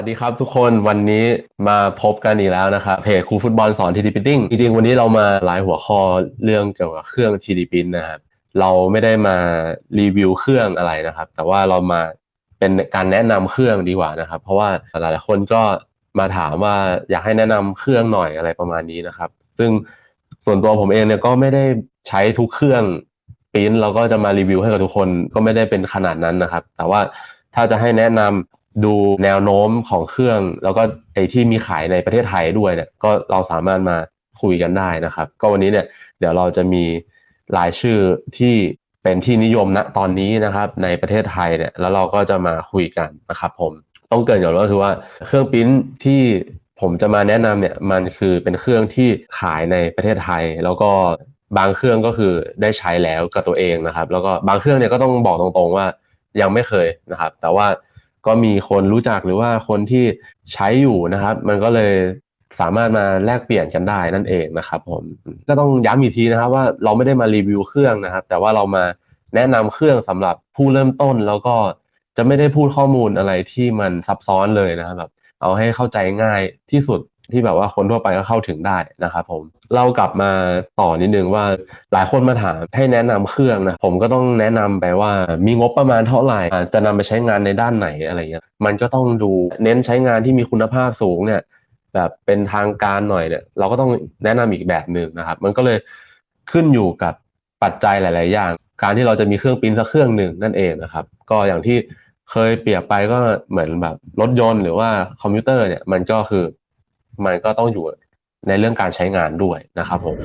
วัสดีครับทุกคนวันนี้มาพบกันอีกแล้วนะครับเพจครูฟุตบอลสอน 3D Printing จริงๆ วันนี้เรามาหลายหัวข้อเรื่องเกี่ยวกับเครื่อง 3D Print นะครับเราไม่ได้มารีวิวเครื่องอะไรนะครับ แต่ว่าเรามาเป็นการแนะนำเครื่องดีกว่านะครับ เพราะว่าหลายๆคนก็มาถามว่าอยากให้แนะนำเครื่องหน่อยอะไรประมาณนี้นะครับ ซึ่งส่วนตัวผมเองเนี่ยก็ไม่ได้ใช้ทุกเครื่องปิ้นเราก็จะมารีวิวให้กับทุกคนก็ไม่ได้เป็นขนาดนั้นนะครับ แต่ว่าถ้าจะให้แนะนำ ดูแนวโน้มของเครื่อง แล้วก็ไอที่มีขายในประเทศไทยด้วยเนี่ยก็เราสามารถมาคุยกันได้นะครับ ก็วันนี้เนี่ยเดี๋ยวเราจะมีรายชื่อที่เป็นที่นิยมณตอนนี้นะครับ ในประเทศไทยเนี่ยแล้วเราก็จะมาคุยกันนะครับผมต้องเกรินก่อนก็คือว่าเครื่องปริ้นที่ผมจะมาแนะนำเนี่ยมันคือเป็นเครื่องที่ขายในประเทศไทย แล้วก็บางเครื่องก็คือได้ใช้แล้วกับตัวเองนะครับ แล้วก็บางเครื่องเนี่ยก็ต้องบอกตรงๆว่ายังไม่เคยนะครับ แต่ว่า ก็มีคนรู้จักหรือว่าคนที่ใช้อยู่นะครับ มันก็เลยสามารถมาแลกเปลี่ยนกันได้นั่นเองนะครับผมก็ต้องย้ำอีกทีนะครับว่าเราไม่ได้มารีวิวเครื่องนะครับ แต่ว่าเรามาแนะนำเครื่องสำหรับผู้เริ่มต้นแล้วก็จะไม่ได้พูดข้อมูลอะไรที่มันซับซ้อนเลยนะครับแบบเอาให้เข้าใจง่ายที่สุด ที่แบบว่าคนทั่วไปก็เข้าถึงได้นะครับผมเรากลับมาต่อนิดนึงว่าหลายคนมาถามให้แนะนำเครื่องนะผมก็ต้องแนะนำไปว่ามีงบประมาณเท่าไหร่จะนำไปใช้งานในด้านไหนอะไรเงี้ยมันก็ต้องดูเน้นใช้งานที่มีคุณภาพสูงเนี่ยแบบเป็นทางการหน่อยเนี่ยเราก็ต้องแนะนำอีกแบบหนึ่งนะครับ มันก็เลยขึ้นอยู่กับปัจจัยหลาย ๆ อย่าง การที่เราจะมีเครื่องปิ้นสักเครื่องหนึ่งนั่นเองนะครับ ก็อย่างที่เคยเปรียบไปก็เหมือนแบบรถยนต์หรือว่าคอมพิวเตอร์เนี่ยมันก็คือ มันก็ต้องอยู่ในเรื่องการใช้งานด้วยนะครับผม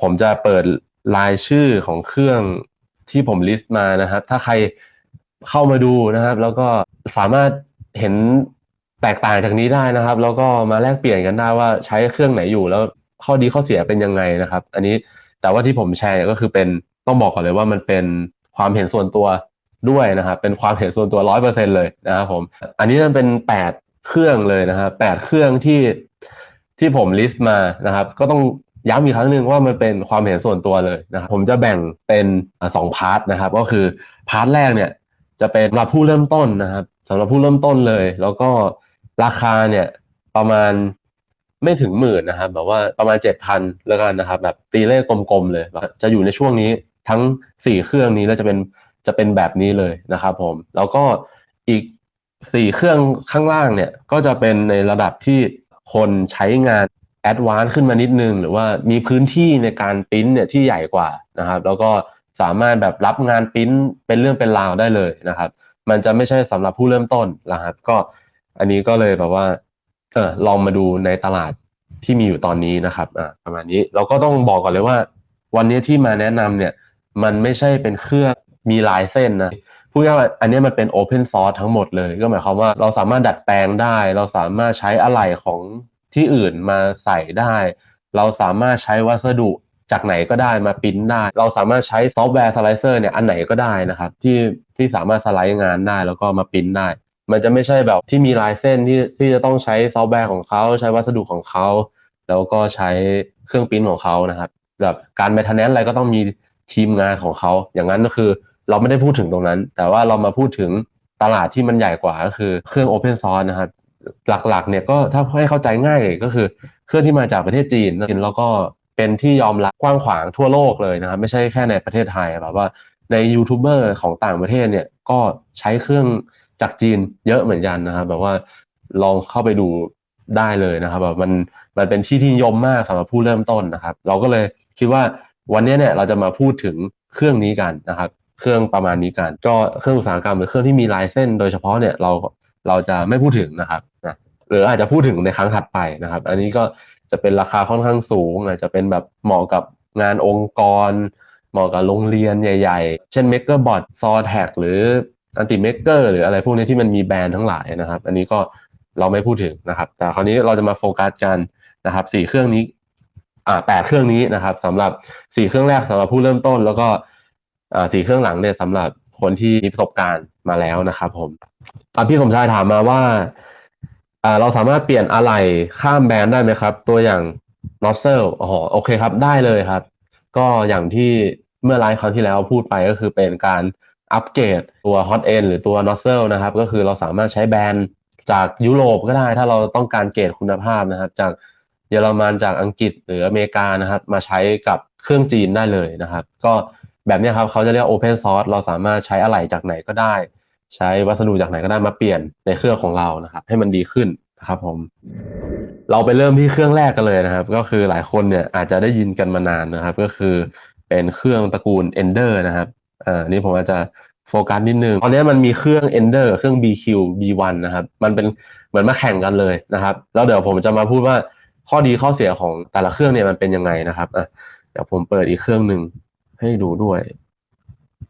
ผมจะเปิดรายชื่อของเครื่องที่ผมลิสต์มานะครับ ถ้าใครเข้ามาดูนะครับ แล้วก็สามารถเห็นแตกต่างจากนี้ได้นะครับ แล้วก็มาแลกเปลี่ยนกันได้ว่าใช้เครื่องไหนอยู่ แล้วข้อดีข้อเสียเป็นยังไงนะครับ อันนี้แต่ว่าที่ผมแชร์ก็คือเป็นต้องบอกก่อนเลยว่ามันเป็นความเห็นส่วนตัวด้วยนะครับ เป็นความเห็นส่วนตัวร้อยเปอร์เซ็นเลยนะครับผม อันนี้มันเป็นแปด เครื่องเลยนะครับแปดเครื่องที่ที่ผมลิสต์มานะครับ ก็ต้องย้ำอีกครั้งหนึ่งว่ามันเป็นความเห็นส่วนตัวเลยนะครับผมจะแบ่งเป็นสองพาร์ทนะครับ ก็คือพาร์ทแรกเนี่ยจะเป็นสำหรับผู้เริ่มต้นนะครับสำหรับผู้เริ่มต้นเลย แล้วก็ราคาเนี่ยประมาณไม่ถึงหมื่นนะครับ แบบว่าประมาณเจ็ดพันแล้วกันนะครับ แบบตีเลขกลมๆเลยจะอยู่ในช่วงนี้ทั้งสี่เครื่องนี้แล้วจะเป็นจะเป็นแบบนี้เลยนะครับ ผม แล้วก็อีก สี่เครื่องข้างล่างเนี่ยก็จะเป็นในระดับที่คนใช้งานแอดวานซ์ขึ้นมานิดนึง หรือว่ามีพื้นที่ในการปิ้นเนี่ยที่ใหญ่กว่านะครับ แล้วก็สามารถแบบรับงานปิ้นเป็นเรื่องเป็นราวได้เลยนะครับ มันจะไม่ใช่สำหรับผู้เริ่มต้นนะครับ ก็อันนี้ก็เลยแบบว่า เออลองมาดูในตลาดที่มีอยู่ตอนนี้นะครับอ่าประมาณนี้เราก็ต้องบอกก่อนเลยว่า วันนี้ที่มาแนะนำเนี่ย มันไม่ใช่เป็นเครื่องมีลายเส้นนะ พูดง่ายว่าอันนี้มันเป็น Open Source ทั้งหมดเลย ก็หมายความว่าเราสามารถดัดแปลงได้ เราสามารถใช้อะไหล่ของที่อื่นมาใส่ได้ เราสามารถใช้วัสดุจากไหนก็ได้มาปิ้นได้ เราสามารถใช้ซอฟต์แวร์สไลเซอร์เนี่ยอันไหนก็ได้นะครับ ที่ที่สามารถสไลด์งานได้แล้วก็มาปิ้นได้ มันจะไม่ใช่แบบที่มีลายเส้นที่ที่จะต้องใช้ซอฟต์แวร์ของเขาใช้วัสดุของเขาแล้วก็ใช้เครื่องปิ้นของเขานะครับแบบการแมทเทนแนนอะไรก็ต้องมีทีมงานของเขา อย่างนั้นก็คือ เราไม่ได้พูดถึงตรงนั้น แต่ว่าเรามาพูดถึงตลาดที่มันใหญ่กว่าก็คือเครื่อง Open Source นะครับหลักๆเนี่ยก็ถ้าให้เข้าใจง่ายก็คือเครื่องที่มาจากประเทศจีนแล้วก็เป็นที่ยอมรับกว้างขวางทั่วโลกเลยนะครับ ไม่ใช่แค่ในประเทศไทยแบบว่าในยูทูบเบอร์ของต่างประเทศเนี่ยก็ใช้เครื่องจากจีนเยอะเหมือนกันนะครับแบบว่าลองเข้าไปดูได้เลยนะครับแบบมันมันเป็นที่ที่นิยมมากสำหรับผู้เริ่มต้นนะครับ เราก็เลยคิดว่าวันนี้เนี่ยเราจะมาพูดถึงเครื่องนี้กันนะครับ เครื่องประมาณนี้กัน ก็เครื่องอุตสาหกรรมหรือเครื่องที่มีลายเส้น โดยเฉพาะเนี่ยเราเราจะไม่พูดถึงนะครับนะหรืออาจจะพูดถึงในครั้งถัดไปนะครับ อันนี้ก็จะเป็นราคาค่อนข้างสูงอาจจะเป็นแบบเหมาะกับงานองค์กร เหมาะกับโรงเรียนใหญ่ ๆ เช่น MakerBot s o t a g หรือ Anti Maker หรืออะไรพวกนี้ที่มันมีแบรนด์ทั้งหลายนะครับ อันนี้ก็เราไม่พูดถึงนะครับ แต่คราวนี้เราจะมาโฟกัสกันนะครับสี่เครื่องนี้อ่าแปดเครื่องนี้นะครับสำหรับสี่เครื่องแรกสำหรับผู้เริ่มต้น แล้วก็ สี่เครื่องหลังเนี่ยสำหรับคนที่มีประสบการณ์มาแล้วนะครับผมพี่สมชายถามมาว่าเราสามารถเปลี่ยนอะไหล่ข้ามแบรนด์ได้ไหมครับ ตัวอย่าง n o z z l e อ๋อโอเคครับ ได้เลยครับ ก็อย่างที่เมื่อไลฟ์ครั้งที่แล้วพูดไปก็คือเป็นการอัปเกรดตัว Hot End หรือตัว n o z z l e นะครับ ก็คือเราสามารถใช้แบรนด์จากยุโรปก็ได้ ถ้าเราต้องการเกรดคุณภาพนะครับ จากเยอรมันจากอังกฤษหรืออเมริกานะครับ มาใช้กับเครื่องจีนได้เลยนะครับ ก็ แบบนี้ครับเขาจะเรียก Open Source เราสามารถใช้อะไหล่จากไหนก็ได้ ใช้วัสดุจากไหนก็ได้มาเปลี่ยนในเครื่องของเรานะครับ ให้มันดีขึ้นนะครับผม เราไปเริ่มที่เครื่องแรกกันเลยนะครับ ก็คือหลายคนเนี่ยอาจจะได้ยินกันมานานนะครับ ก็คือเป็นเครื่องตระกูล Ender นะครับอ่านี่ผมอาจจะโฟกัสนิดนึงตอนนี้มันมีเครื่อง Ender เครื่อง BQ B1 นะครับ มันเป็นเหมือนมาแข่งกันเลยนะครับ แล้วเดี๋ยวผมจะมาพูดว่าข้อดีข้อเสียของแต่ละเครื่องเนี่ยมันเป็นยังไงนะครับอะเดี๋ยวผมเปิดอีกเครื่องหนึ่ง ให้ดูด้วย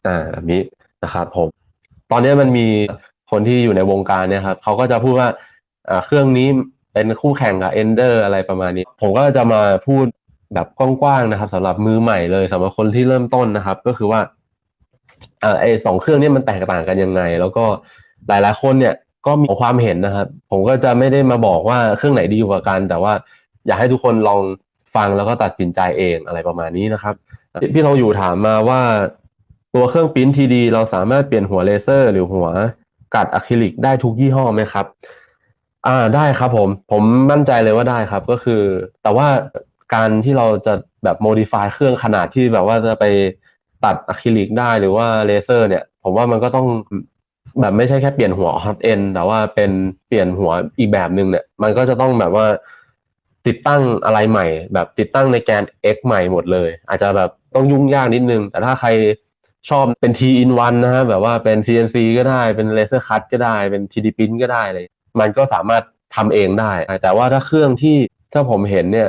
อ่าแบบนี้นะครับผม ตอนนี้มันมีคนที่อยู่ในวงการเนี่ยครับเขาก็จะพูดว่าอ่าเครื่องนี้เป็นคู่แข่งกับ Ender อะไรประมาณนี้ ผมก็จะมาพูดแบบกว้างๆนะครับสำหรับมือใหม่เลยสำหรับคนที่เริ่มต้นนะครับ ก็คือว่าเอ่อไอสองเครื่องนี้มันแตกต่างกันยังไง แล้วก็หลายๆคนเนี่ยก็มีความเห็นนะครับ ผมก็จะไม่ได้มาบอกว่าเครื่องไหนดีกว่ากัน แต่ว่าอยากให้ทุกคนลองฟังแล้วก็ตัดสินใจเองอะไรประมาณนี้นะครับ พี่ทองอยู่ถามมาว่า ตัวเครื่องปิ้นทีดีเราสามารถเปลี่ยนหัวเลเซอร์ หรือหัวกัดอะคริลิกได้ทุกยี่ห้อไหมครับ อ่าได้ครับผม ผมมั่นใจเลยว่าได้ครับ ก็คือ แต่ว่าการที่เราจะแบบโมดิฟายเครื่องขนาดที่แบบว่าจะไปตัดอะคริลิกได้หรือว่าเลเซอร์ เนี่ย ผมว่ามันก็ต้องแบบไม่ใช่แค่เปลี่ยนหัวฮอตเอนแต่ว่าเป็นเปลี่ยนหัวอีกแบบหนึ่งเนี่ย มันก็จะต้องแบบว่า ติดตั้งอะไรใหม่ แบบติดตั้งในแกน X ใหม่หมดเลย อาจจะแบบต้องยุ่งยากนิดนึง แต่ถ้าใครชอบเป็น T in one นะฮะแบบว่าเป็น CNC ก็ได้เป็นเลเซอร์คัตก็ได้เป็น 3D print ก็ได้เลย มันก็สามารถทำเองได้ แต่ว่าถ้าเครื่องที่ถ้าผมเห็นเนี่ย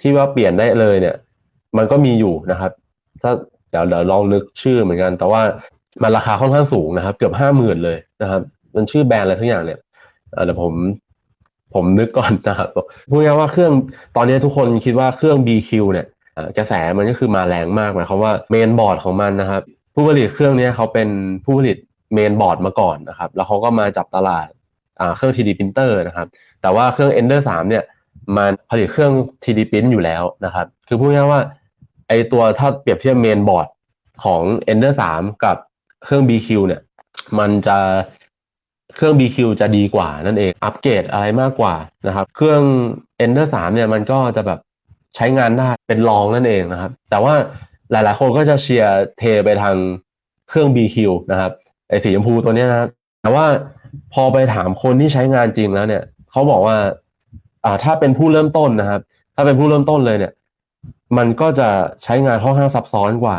ที่ว่าเปลี่ยนได้เลยเนี่ย มันก็มีอยู่นะครับ ถ้าเดี๋ยวเดี๋ยวลองนึกชื่อเหมือนกัน แต่ว่ามันราคาค่อนข้างสูงนะครับ เกือบห้าหมื่นเลยนะครับ มันชื่อแบรนด์อะไรทั้งอย่างเนี่ยเดี๋ยวผม ผมนึกก่อนนะครับพูดง่ายว่าเครื่องตอนนี้ทุกคนคิดว่าเครื่อง BQ เนี่ยกระแสมันก็คือมาแรงมากหมายความว่าเมนบอร์ดของมันนะครับ ผู้ผลิตเครื่องนี้เขาเป็นผู้ผลิตเมนบอร์ดมาก่อนนะครับ แล้วเขาก็มาจับตลาดเครื่อง 3D printer นะครับ แต่ว่าเครื่อง Ender 3 เนี่ยมันผลิตเครื่อง 3D print อยู่แล้วนะครับ คือพูดง่ายว่าไอตัวถ้าเปรียบเทียบเมนบอร์ดของ Ender 3 กับเครื่อง BQ เนี่ย มันจะ เครื่อง BQ จะดีกว่านั่นเอง อัปเกรดอะไรมากกว่านะครับ เครื่อง Ender 3เนี่ยมันก็จะแบบใช้งานได้เป็นรองนั่นเองนะครับ แต่ว่าหลาย ๆ คนก็จะเชียร์เทไปทางเครื่อง BQ นะครับไอสีชมพูตัวเนี้ยนะครับ แต่ว่าพอไปถามคนที่ใช้งานจริงแล้วเนี่ยเขาบอกว่า อ่าถ้าเป็นผู้เริ่มต้นนะครับ ถ้าเป็นผู้เริ่มต้นเลยเนี่ย มันก็จะใช้งานค่อนข้างซับซ้อนกว่า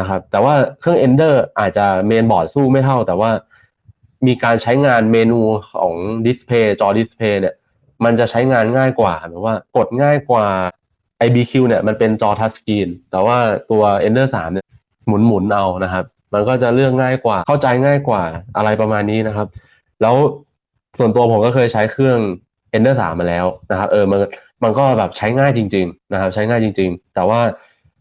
นะครับ แต่ว่าเครื่อง Ender อาจจะเมนบอร์ดสู้ไม่เท่า แต่ว่า มีการใช้งานเมนูของดิสเพย์จอดิสเพย์เนี่ย มันจะใช้งานง่ายกว่าหมายว่ากดง่ายกว่า IBQ เนี่ยมันเป็นจอทัชสกรีนแต่ว่าตัว Ender 3เนี่ยหมุนหมุนๆเอานะครับ มันก็จะเลือกง่ายกว่า เข้าใจง่ายกว่าอะไรประมาณนี้นะครับ แล้วส่วนตัวผมก็เคยใช้เครื่อง Ender 3มาแล้วนะครับ เออมันมันก็แบบใช้ง่ายจริง ๆ นะครับ ใช้ง่ายจริง ๆ แต่ว่า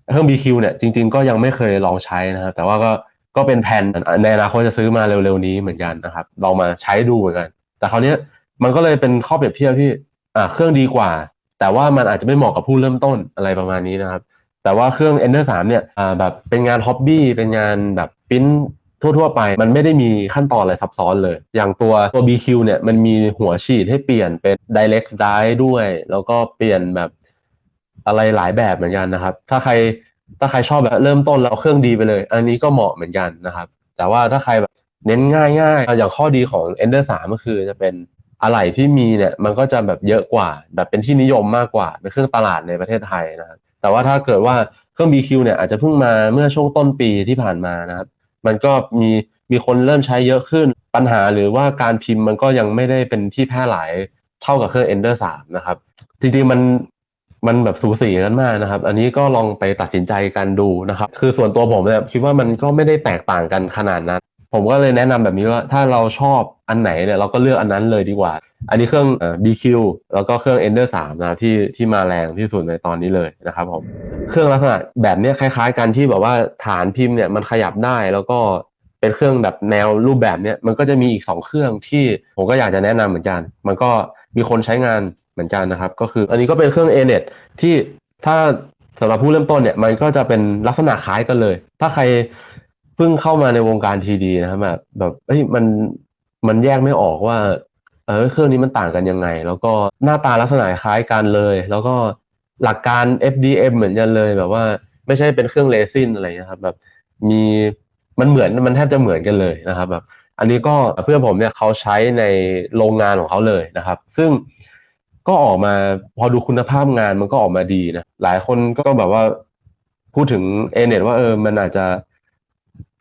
เครื่อง BQ เนี่ยจริง ๆ ก็ยังไม่เคยลองใช้นะครับแต่ว่าก็ ก็เป็นแผนในอนาคตจะซื้อมาเร็วๆนี้เหมือนกันนะครับลองมาใช้ดูเหมือนกัน แต่คราวเนี้ยมันก็เลยเป็นข้อเปรียบเทียบที่อ่าเครื่องดีกว่า แต่ว่ามันอาจจะไม่เหมาะกับผู้เริ่มต้นอะไรประมาณนี้นะครับ แต่ว่าเครื่อง Ender 3เนี่ยอ่าแบบเป็นงานฮ็อบบี้เป็นงานแบบปิ้นทั่วๆไป มันไม่ได้มีขั้นตอนอะไรซับซ้อนเลย อย่างตัวตัว BQ เนี่ยมันมีหัวฉีดให้เปลี่ยนเป็น direct die ด้วย แล้วก็เปลี่ยนแบบอะไรหลายแบบเหมือนกันนะครับ ถ้าใคร ถ้าใครชอบแบบเริ่มต้นแล้วเครื่องดีไปเลย อันนี้ก็เหมาะเหมือนกันนะครับ แต่ว่าถ้าใครแบบเน้นง่ายๆอะอย่างข้อดีของ Ender 3 ก็คือจะเป็นอะไหล่ที่มีเนี่ยมันก็จะแบบเยอะกว่า แบบเป็นที่นิยมมากกว่าเป็นเครื่องตลาดในประเทศไทยนะครับ แต่ว่าถ้าเกิดว่าเครื่อง BQ เนี่ยอาจจะเพิ่งมาเมื่อช่วงต้นปีที่ผ่านมานะครับ มันก็มีมีคนเริ่มใช้เยอะขึ้นปัญหาหรือว่าการพิมพ์มันก็ยังไม่ได้เป็นที่แพร่หลายเท่ากับเครื่อง Ender 3 นะครับ จริงๆมัน มันแบบสูสีกันมากนะครับ อันนี้ก็ลองไปตัดสินใจกันดูนะครับ คือส่วนตัวผมเนี่ยคิดว่ามันก็ไม่ได้แตกต่างกันขนาดนั้น ผมก็เลยแนะนำแบบนี้ว่าถ้าเราชอบอันไหนเนี่ยเราก็เลือกอันนั้นเลยดีกว่า อันนี้เครื่องอ BQ แล้วก็เครื่อง Ender 3นะที่ที่มาแรงที่สุดในตอนนี้เลยนะครับผม เครื่องลักษณะแบบเนี้ยคล้าย ๆ กันที่แบบว่าฐานพิมพ์เนี่ยมันขยับได้แล้วก็เป็นเครื่องแบบแนวรูปแบบเนี้ยมันก็จะมีอีกสองเครื่องที่ผมก็อยากจะแนะนำเหมือนกัน มันก็มีคนใช้งาน เหมือนกันนะครับ ก็คืออันนี้ก็เป็นเครื่อง ANET ที่ถ้าสำหรับผู้เริ่มต้นเนี่ยมันก็จะเป็นลักษณะคล้ายกันเลย ถ้าใครเพิ่งเข้ามาในวงการทีดีนะครับแบบแบบเอ้ยมันมันแยกไม่ออกว่าเออเครื่องนี้มันต่างกันยังไง แล้วก็หน้าตาลักษณะคล้ายกันเลย แล้วก็หลักการ FDM เหมือนกันเลยแบบว่าไม่ใช่เป็นเครื่องเลซินอะไรเงี้ยครับแบบมีมันเหมือนมันแทบจะเหมือนกันเลยนะครับแบบอันนี้ก็เพื่อนผมเนี่ยเขาใช้ในโรงงานของเขาเลยนะครับ ซึ่ง ก็ออกมาพอดูคุณภาพงานมันก็ออกมาดีนะ หลายคนก็แบบว่าพูดถึงเอเน็ตว่าเออมันอาจจะ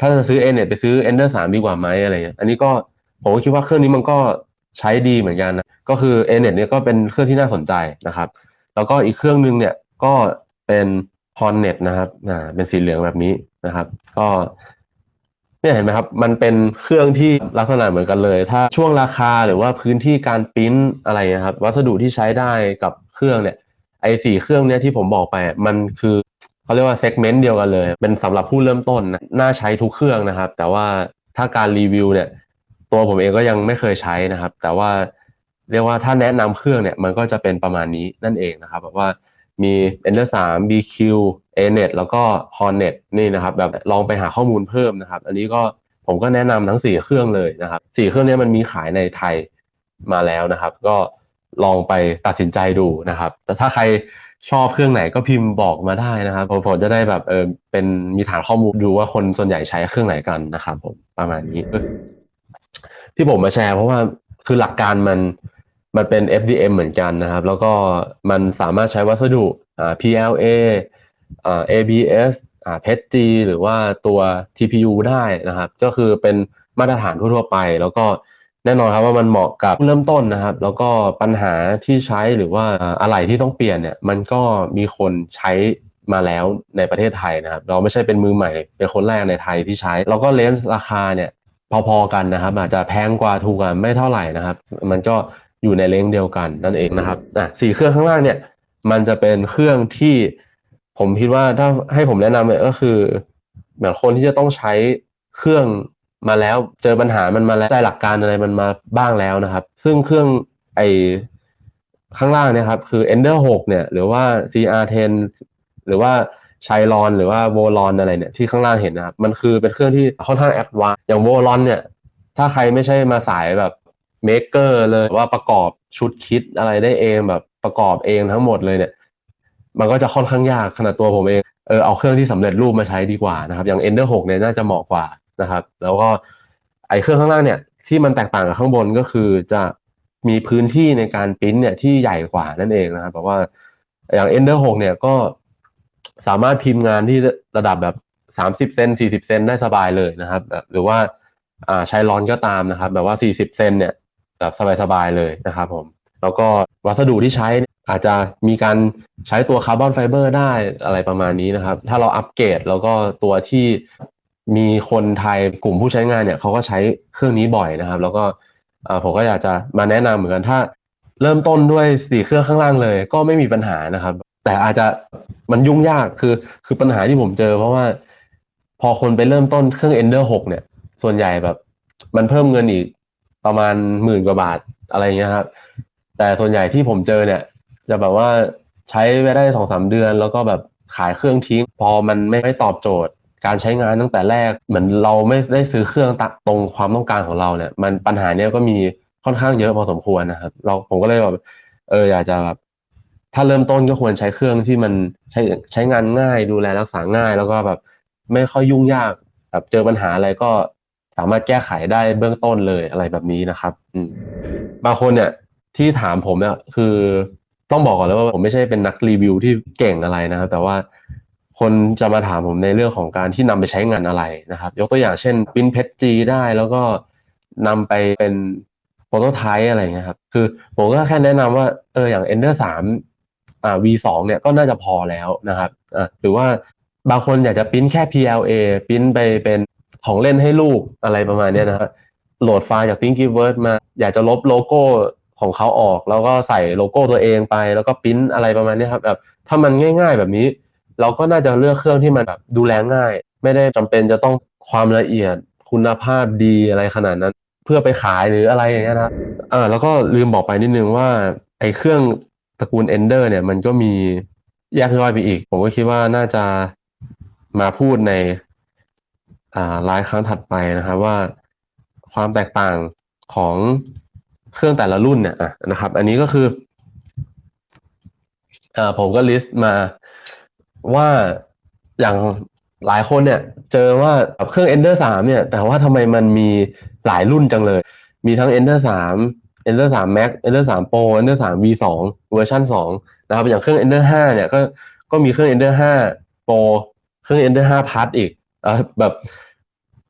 ถ้าจะซื้อเอเน็ตไปซื้อเอ Ender 3ดีกว่าไหมอะไรเงี้ยอันนี้ก็ผมก็คิดว่าเครื่องนี้มันก็ใช้ดีเหมือนกันนะก็คือ a n e t เนี่ยก็เป็นเครื่องที่น่าสนใจนะครับ แล้วก็อีกเครื่องนึงเนี่ยก็เป็น Hornet นะครับอ่าเป็นสีเหลืองแบบนี้นะครับ ก็ เนี่ยเห็นไหมครับ มันเป็นเครื่องที่ลักษณะเหมือนกันเลย ถ้าช่วงราคาหรือว่าพื้นที่การปริ้นอะไรนะครับ วัสดุที่ใช้ได้กับเครื่องเนี่ย ไอ้สี่เครื่องเนี้ยที่ผมบอกไป มันคือเขาเรียกว่าเซกเมนต์เดียวกันเลย เป็นสำหรับผู้เริ่มต้นนะน่าใช้ทุกเครื่องนะครับ แต่ว่าถ้าการรีวิวเนี่ย ตัวผมเองก็ยังไม่เคยใช้นะครับ แต่ว่าเรียกว่าถ้าแนะนำเครื่องเนี่ย มันก็จะเป็นประมาณนี้นั่นเองนะครับแบบว่า มี Ender 3 BQ ANET แล้วก็ Hornet นี่นะครับแบบลองไปหาข้อมูลเพิ่มนะครับ อันนี้ก็ผมก็แนะนำทั้ง 4 เครื่องเลยนะครับ4เครื่องนี้มันมีขายในไทยมาแล้วนะครับ ก็ลองไปตัดสินใจดูนะครับแต่ถ้าใครชอบเครื่องไหนก็พิมพ์บอกมาได้นะครับผมผมจะได้แบบเออเป็นมีฐานข้อมูลดูว่าคนส่วนใหญ่ใช้เครื่องไหนกันนะครับผมประมาณนี้ที่ผมมาแชร์เพราะว่าคือหลักการมัน มันเป็น FDM เหมือนกันนะครับ แล้วก็มันสามารถใช้วัสดุ PLA ABS PETG หรือว่าตัว TPU ได้นะครับ ก็คือเป็นมาตรฐานทั่วๆไป แล้วก็แน่นอนครับว่ามันเหมาะกับผู้เริ่มต้นนะครับ แล้วก็ปัญหาที่ใช้หรือว่าอะไรที่ต้องเปลี่ยนเนี่ย มันก็มีคนใช้มาแล้วในประเทศไทยนะครับ เราไม่ใช่เป็นมือใหม่เป็นคนแรกในไทยที่ใช้ แล้วก็เลนส์ราคาเนี่ยพอๆกันนะครับ อาจจะแพงกว่าถูกกว่าไม่เท่าไหร่นะครับ มันก็ อยู่ในเลนส์เดียวกันนั่นเองนะครับอะสี่เครื่องข้างล่างเนี่ย มันจะเป็นเครื่องที่ผมคิดว่าถ้าให้ผมแนะนำเนี่ยก็คือแบบคนที่จะต้องใช้เครื่องมาแล้ว เจอปัญหามันมาแล้วได้หลักการอะไรมันมาบ้างแล้วนะครับ ซึ่งเครื่องไอข้างล่างเนี่ยครับคือ Ender 6 เนี่ย หรือว่า CR10 หรือว่าชัยรอนหรือว่าโวลอนอะไรเนี่ยที่ข้างล่างเห็นนะครับ มันคือเป็นเครื่องที่ค่อนข้างแอดวานซ์อย่างโวลอนเนี่ย ถ้าใครไม่ใช่มาสายแบบ เมคเกอร์เลยว่าประกอบชุดคิดอะไรได้เองแบบประกอบเองทั้งหมดเลยเนี่ย มันก็จะค่อนข้างยากขนาดตัวผมเองเออเอาเครื่องที่สำเร็จรูปมาใช้ดีกว่านะครับ อย่าง Ender 6เนี่ยน่าจะเหมาะกว่านะครับ แล้วก็ไอ้เครื่องข้างล่างเนี่ยที่มันแตกต่างกับข้างบนก็คือจะมีพื้นที่ในการปริ้นเนี่ยที่ใหญ่กว่านั่นเองนะครับเพราะว่าอย่าง Ender 6เนี่ยก็สามารถพิมพ์งานที่ระดับแบบสามสิบเซนสี่สิบเซนได้สบายเลยนะครับแบบหรือว่าอ่าใช้ร้อนก็ตามนะครับ แบบว่าสี่สิบเซนเนี่ย แบบสบายๆเลยนะครับผม แล้วก็วัสดุที่ใช้อาจจะมีการใช้ตัวคาร์บอนไฟเบอร์ได้อะไรประมาณนี้นะครับ ถ้าเราอัปเกรดแล้วก็ตัวที่มีคนไทยกลุ่มผู้ใช้งานเนี่ยเขาก็ใช้เครื่องนี้บ่อยนะครับ แล้วก็ผมก็อยากจะมาแนะนำเหมือนกันถ้าเริ่มต้นด้วยสี่เครื่องข้างล่างเลย ก็ไม่มีปัญหานะครับ แต่อาจจะมันยุ่งยากคือคือปัญหาที่ผมเจอ เพราะว่าพอคนไปเริ่มต้นเครื่อง Ender 6เนี่ย ส่วนใหญ่แบบ มันเพิ่มเงินอีก ประมาณหมื่นกว่าบาทอะไรเงี้ยครับ แต่ส่วนใหญ่ที่ผมเจอเนี่ย จะแบบว่าใช้ไปได้สองสามเดือน แล้วก็แบบขายเครื่องทิ้ง พอมันไม่ไม่ตอบโจทย์ การใช้งานตั้งแต่แรก เหมือนเราไม่ได้ซื้อเครื่องตรงความต้องการของเราเนี่ย มันปัญหาเนี้ยก็มีค่อนข้างเยอะพอสมควรนะครับ เราผมก็เลยแบบเอออยากจะแบบถ้าเริ่มต้นก็ควรใช้เครื่องที่มันใช้ใช้งานง่ายดูแลรักษาง่าย แล้วก็แบบไม่ค่อยยุ่งยากแบบเจอปัญหาอะไรก็ สามารถแก้ไขได้เบื้องต้นเลยอะไรแบบนี้นะครับ อืมบางคนเนี่ยที่ถามผมเนี่ยคือต้องบอกก่อนเลยว่าผมไม่ใช่เป็นนักรีวิวที่เก่งอะไรนะครับ แต่ว่าคนจะมาถามผมในเรื่องของการที่นำไปใช้งานอะไรนะครับ ยกตัวอย่างเช่นปินเพชจีได้แล้วก็นำไปเป็นโปรโตไทป์อะไรเงี้ยครับ คือผมก็แค่แนะนำว่าเอออย่าง Ender 3อ่า V2 เนี่ยก็น่าจะพอแล้วนะครับอ่าหรือว่าบางคนอยากจะปริ้นแค่ PLA ปริ้นไปเป็น ของเล่นให้ลูกอะไรประมาณนี้นะครับโหลดไฟล์จาก Thingiverse มา อยากจะลบโลโก้ของเขาออก แล้วก็ใส่โลโก้ตัวเองไป แล้วก็ปริ้นอะไรประมาณนี้ครับแบบถ้ามันง่าย ๆ แบบนี้ เราก็น่าจะเลือกเครื่องที่มันแบบดูแลง่าย ไม่ได้จำเป็นจะต้องความละเอียดคุณภาพดีอะไรขนาดนั้น เพื่อไปขายหรืออะไรอย่างเงี้ยนะอ่าแล้วก็ลืมบอกไปนิดนึงว่าไอ้เครื่องตระกูล Ender เนี่ยมันก็มีแยกย่อยไปอีก ผมก็คิดว่าน่าจะมาพูดใน ไลฟ์ครั้งถัดไปนะครับว่าความแตกต่างของเครื่องแต่ละรุ่นเนี่ยะนะครับ อันนี้ก็คืออผมก็ลิสต์มาว่าอย่างหลายคนเนี่ย เจอว่าเครื่อง Ender 3 เนี่ย แต่ว่าทำไมมันมีหลายรุ่นจังเลย มีทั้ง Ender 3 Ender 3 Max Ender 3 Pro Ender 3 V2 เวอร์ชัน2นะครับ อย่างเครื่อง Ender 5 เนี่ยก็ก็มีเครื่อง Ender 5 Pro เครื่อง Ender 5 Plus อีก อะแบบ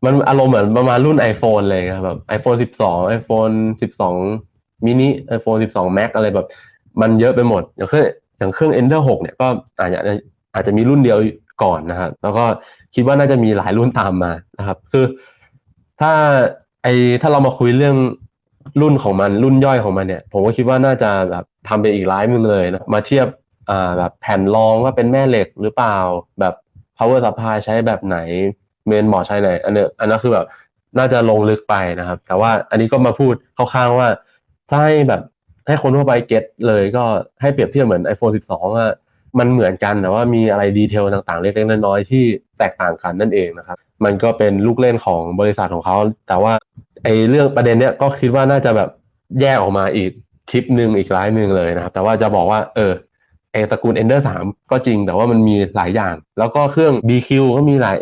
มันอารมณ์เหมือนประมาณรุ่น iPhone เลยครับแบบ iPhone 12 iPhone 12 mini iPhone 12 Max อะไรแบบ มันเยอะไปหมด อย่างเครื่องอย่างเครื่อง Ender 6 เนี่ยก็อาจจะอาจจะมีรุ่นเดียวก่อนนะครับแล้วก็คิดว่าน่าจะมีหลายรุ่นตามมานะครับ คือ ถ้าไอถ้าเรามาคุยเรื่องรุ่นของมันรุ่นย่อยของมันเนี่ย ผมก็คิดว่าน่าจะแบบทำไปอีกหลายมึงเลยนะมาเทียบอ่าแบบแผ่นรองว่าเป็นแม่เหล็กหรือเปล่าแบบ power supply ใช้แบบไหนเมนบอร์ดใช้ไหน อันเนี้ยอันนั้นคือแบบน่าจะลงลึกไปนะครับ แต่ว่าอันนี้ก็มาพูดคร่าวๆว่า ถ้าให้แบบให้คนทั่วไปเก็ตเลยก็ให้เปรียบเทียบเหมือน iPhone 12ว่ามันเหมือนกันแต่ว่ามีอะไรดีเทลต่างๆ เล็กๆน้อยๆที่แตกต่างกันนั่นเองนะครับ มันก็เป็นลูกเล่นของบริษัทของเขา แต่ว่าไอ้เรื่องประเด็นเนี้ยก็คิดว่าน่าจะแบบแยกออกมาอีกคลิปหนึ่งอีกไลฟ์หนึ่งเลยนะครับ แต่ว่าจะบอกว่า เออ ไอตระกูล Ender 3 ก็จริงแต่ว่ามันมีหลายอย่าง แล้วก็เครื่อง BQ ก็มีหลาย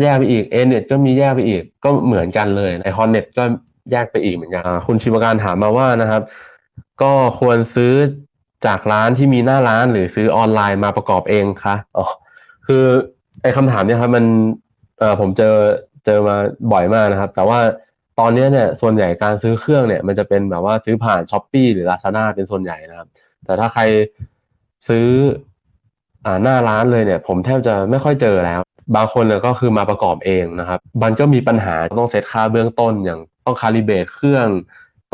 แยกไปอีก a n e t ก็มีแยกไปอีก ก็เหมือนกันเลยใน Hornet ก็แยกไปอีกเหมือนกันคุณชิมการถามมาว่านะครับ ก็ควรซื้อจากร้านที่มีหน้าร้านหรือซื้อออนไลน์มาประกอบเองคะอ๋อคือไอ้คำถามเนี่ยครับมันเออผมเจอเจอมาบ่อยมากนะครับ แต่ว่าตอนนี้เนี่ยส่วนใหญ่การซื้อเครื่องเนี่ย มันจะเป็นแบบว่าซื้อผ่านช้อปปีหรือ Lazada เป็นส่วนใหญ่นะครับ แต่ถ้าใคร ซื้ออ่าหน้าร้านเลยเนี่ยผมแทบจะไม่ค่อยเจอแล้ว บางคนเนี่ยก็คือมาประกอบเองนะครับ มันก็มีปัญหาต้องเซตค่าเบื้องต้นอย่างต้องคาลิเบรตเครื่อง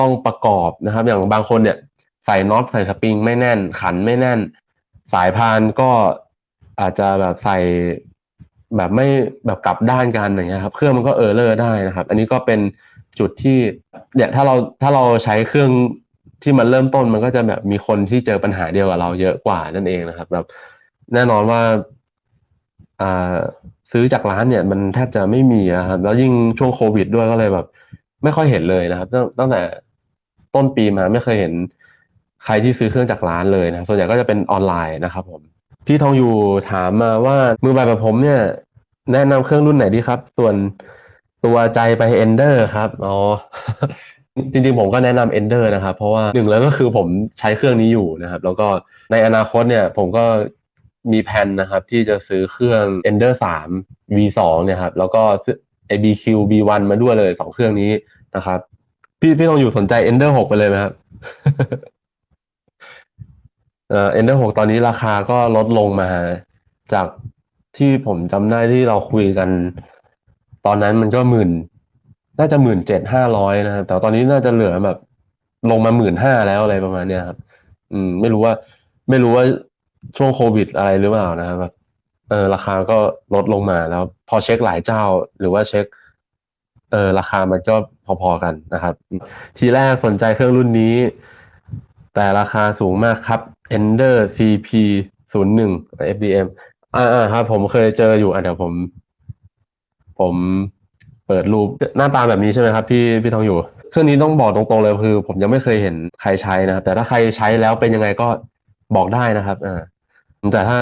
ต้องประกอบนะครับ อย่างบางคนเนี่ยใส่น็อตใส่สปริงไม่แน่น ขันไม่แน่น สายพานก็อาจจะแบบใส่แบบไม่แบบกลับด้านกันอย่างเงี้ยครับ เครื่องมันก็เออร์เลอร์ได้นะครับ อันนี้ก็เป็นจุดที่เนี่ยถ้าเราถ้าเราใช้เครื่อง ที่มันเริ่มต้นมันก็จะแบบมีคนที่เจอปัญหาเดียวกับเราเยอะกว่านั่นเองนะครับ แบบแน่นอนว่าอ่าซื้อจากร้านเนี่ยมันแทบจะไม่มีนะครับ แล้วยิ่งช่วงโควิดด้วยก็เลยแบบ ไม่ค่อยเห็นเลยนะครับตั้งตั้งแต่ต้นปีมาไม่เคยเห็นใครที่ซื้อเครื่องจากร้านเลยนะส่วนใหญ่ก็จะเป็นออนไลน์นะครับผมพี่ทองอยู่ถามมาว่ามือใบแบบผมเนี่ย แนะนำเครื่องรุ่นไหนดีครับ ส่วนตัวใจไป Ender ครับอ๋อ จริงๆ ผมก็แนะนำ Ender นะครับ เพราะว่าหนึ่งแล้วก็คือผมใช้เครื่องนี้อยู่นะครับ แล้วก็ในอนาคตเนี่ยผมก็มีแผนนะครับ ที่จะซื้อเครื่อง Ender 3 V2 เนี่ยครับ แล้วก็ไอ BQ B1 มาด้วยเลยสองเครื่องนี้นะครับ พี่พี่ต้องอยู่สนใจ Ender 6 ไปเลยไหมครับ เอ่อ Ender 6 ตอนนี้ราคาก็ลดลงมาจากที่ผมจำได้ที่เราคุยกัน ตอนนั้นมันก็หมื่น น่าจะหมื่นเจ็ดห้าร้อยนะครับ แต่ตอนนี้น่าจะเหลือแบบ ลงมาหมื่นห้าแล้วอะไรประมาณเนี้ยครับ อืม ไม่รู้ว่า ไม่รู้ว่าช่วงโควิดอะไรหรือเปล่านะครับแบบเออราคาก็ลดลงมาแล้ว พอเช็คหลายเจ้า หรือว่าเช็ค เออราคามันก็พอๆกันนะครับ ทีแรกสนใจเครื่องรุ่นนี้ แต่ราคาสูงมากครับ Ender CP ศูนย์หนึ่ง FDM อ่าครับ ผมเคยเจออยู่อะเดี๋ยวผม ผม เปิดรูปหน้าตาแบบนี้ใช่ไหมครับพี่พี่ทองอยู่ เครื่องนี้ต้องบอกตรงๆเลยคือ ผมยังไม่เคยเห็นใครใช้นะครับแต่ถ้าใครใช้แล้วเป็นยังไงก็บอกได้นะครับอ่าแต่ถ้า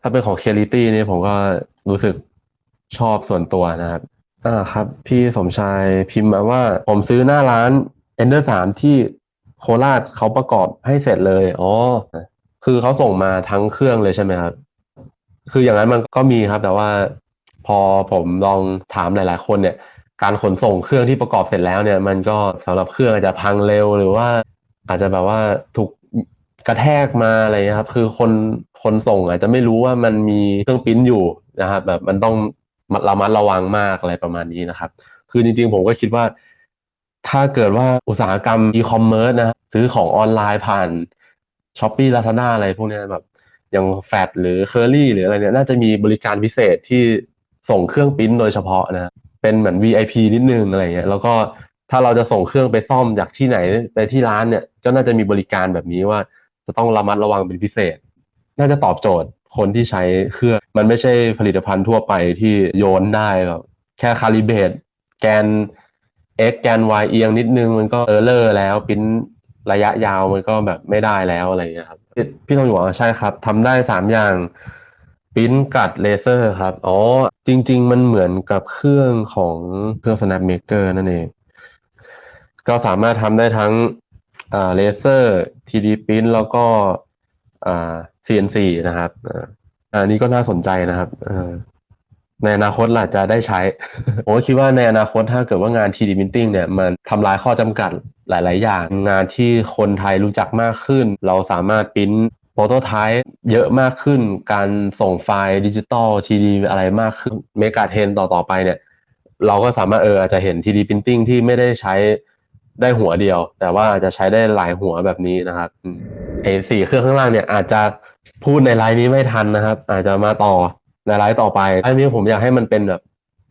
ถ้าเป็นของ k ค l i t y นี่ผมก็รู้สึกชอบส่วนตัวนะครับอ่าครับ พี่สมชายพิมพ์มาว่า ผมซื้อหน้าร้าน Ender 3ที่โคราชเขาประกอบให้เสร็จเลยอ๋อคือเขาส่งมาทั้งเครื่องเลยใช่ไหมครับ คืออย่างนั้นมันก็มีครับ แต่ว่า พอผมลองถามหลาย ๆ คนเนี่ย การขนส่งเครื่องที่ประกอบเสร็จแล้วเนี่ย มันก็สำหรับเครื่องอาจจะพังเร็วหรือว่า อาจจะแบบว่าถูกกระแทกมาอะไรครับ คือคนคนส่งอาจจะไม่รู้ว่ามันมีเครื่องปริ้นอยู่นะครับ แบบมันต้องระมัดระวังมากอะไรประมาณนี้นะครับ คือจริง ๆ ผมก็คิดว่า ถ้าเกิดว่าอุตสาหกรรมอีคอมเมิร์ซนะซื้อของออนไลน์ผ่านช้อปปี้ลาซาด้าอะไรพวกนี้แบบอย่างแฟดหรือเคอรี่หรืออะไรเนี่ยน่าจะมีบริการพิเศษที่ ส่งเครื่องปิ้นโดยเฉพาะนะเป็นเหมือน VIP นิดนึงอะไรเงี้ยแล้วก็ถ้าเราจะส่งเครื่องไปซ่อมจากที่ไหนไปที่ร้านเนี่ยก็น่าจะมีบริการแบบนี้ว่า จะต้องระมัดระวังเป็นพิเศษ น่าจะตอบโจทย์คนที่ใช้เครื่องมันไม่ใช่ผลิตภัณฑ์ทั่วไปที่โยนได้แบบแค่คาลิเบรตแกน x แกน y เอียงนิดนึงมันก็เออร์เลอร์แล้วปิ้นระยะยาวมันก็แบบไม่ได้แล้วอะไรเงี้ยครับพี่ทองหยวนใช่ครับทำได้สามอย่าง ปริ้นกัดเลเซอร์ครับ อ๋อ จริง ๆ มันเหมือนกับเครื่องของเครื่อง Snapmaker นั่นเอง ก็สามารถทำได้ทั้งเลเซอร์ 3D Print แล้วก็ CNC นะครับอันนี้ก็น่าสนใจนะครับในอนาคตล่ะจะได้ใช้ผมก็คิดว่าในอนาคตถ้าเกิดว่างาน 3D Printing เนี่ย มันทำลายข้อจำกัดหลาย ๆ อย่าง งานที่คนไทยรู้จักมากขึ้น เราสามารถปริ้น โปรโตไทป์เยอะมากขึ้น การส่งไฟล์ดิจิตอล 3D อะไรมากขึ้นเมกาเทนต่อๆไปเนี่ย เราก็สามารถเอออาจจะเห็น 3D Printing ที่ไม่ได้ใช้ได้หัวเดียว แต่ว่าจะใช้ได้หลายหัวแบบนี้นะครับอืมไอ้สี่เครื่องข้างล่างเนี่ยอาจจะพูดในไลน์นี้ไม่ทันนะครับ อาจจะมาต่อในไลน์ต่อไปอันนี้ผมอยากให้มันเป็นแบบ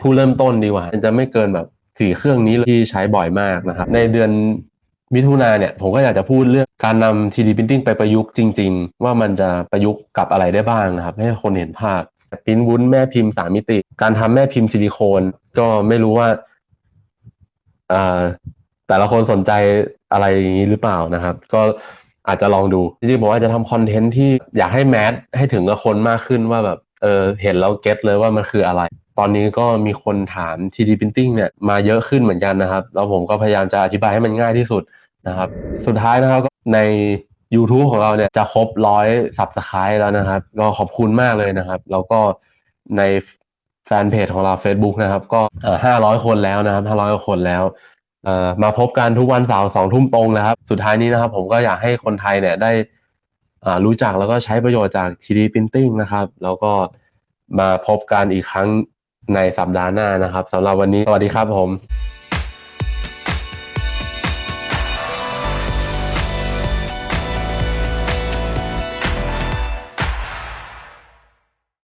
ผู้เริ่มต้นดีกว่า มันจะไม่เกินแบบสี่เครื่องนี้ที่ใช้บ่อยมากนะครับ ในเดือน มิถุนาเนี่ยผมก็อยากจะพูดเรื่องการนำ 3D Printing ไปประยุกต์จริง ๆ ว่ามันจะประยุกต์กับอะไรได้บ้างนะครับ ให้คนเห็นภาพปิ้นวุ้นแม่พิมพ์สามมิติ การทำแม่พิมพ์ซิลิโคน ก็ไม่รู้ว่าแต่ละคนสนใจอะไรอย่างนี้หรือเปล่านะครับ ก็อาจจะลองดู จริงๆผมว่าจะทำคอนเทนต์ที่อยากให้แมสให้ถึงกับคนมากขึ้นว่าแบบเออเห็นแล้วเก็ตเลยว่ามันคืออะไร ตอนนี้ก็มีคนถาม 3D Printing เนี่ยมาเยอะขึ้นเหมือนกันนะครับ แล้วผมก็พยายามจะอธิบายให้มันง่ายที่สุด นะครับ สุดท้ายนะครับใน YouTube ของเราเนี่ยจะครบร้อยสับสไครต์แล้วนะครับ ก็ขอบคุณมากเลยนะครับ แล้วก็ในแฟนเพจของเรา Facebook นะครับ ก็ห้าร้อยคนแล้วนะครับห้าร้อยคนแล้วมาพบกันทุกวันเสาร์สองทุ่มตรงนะครับ สุดท้ายนี้นะครับ ผมก็อยากให้คนไทยเนี่ยได้รู้จักแล้วก็ใช้ประโยชน์จาก 3D Printing นะครับ แล้วก็มาพบกันอีกครั้งในสัปดาห์หน้านะครับสำหรับวันนี้ สวัสดีครับผม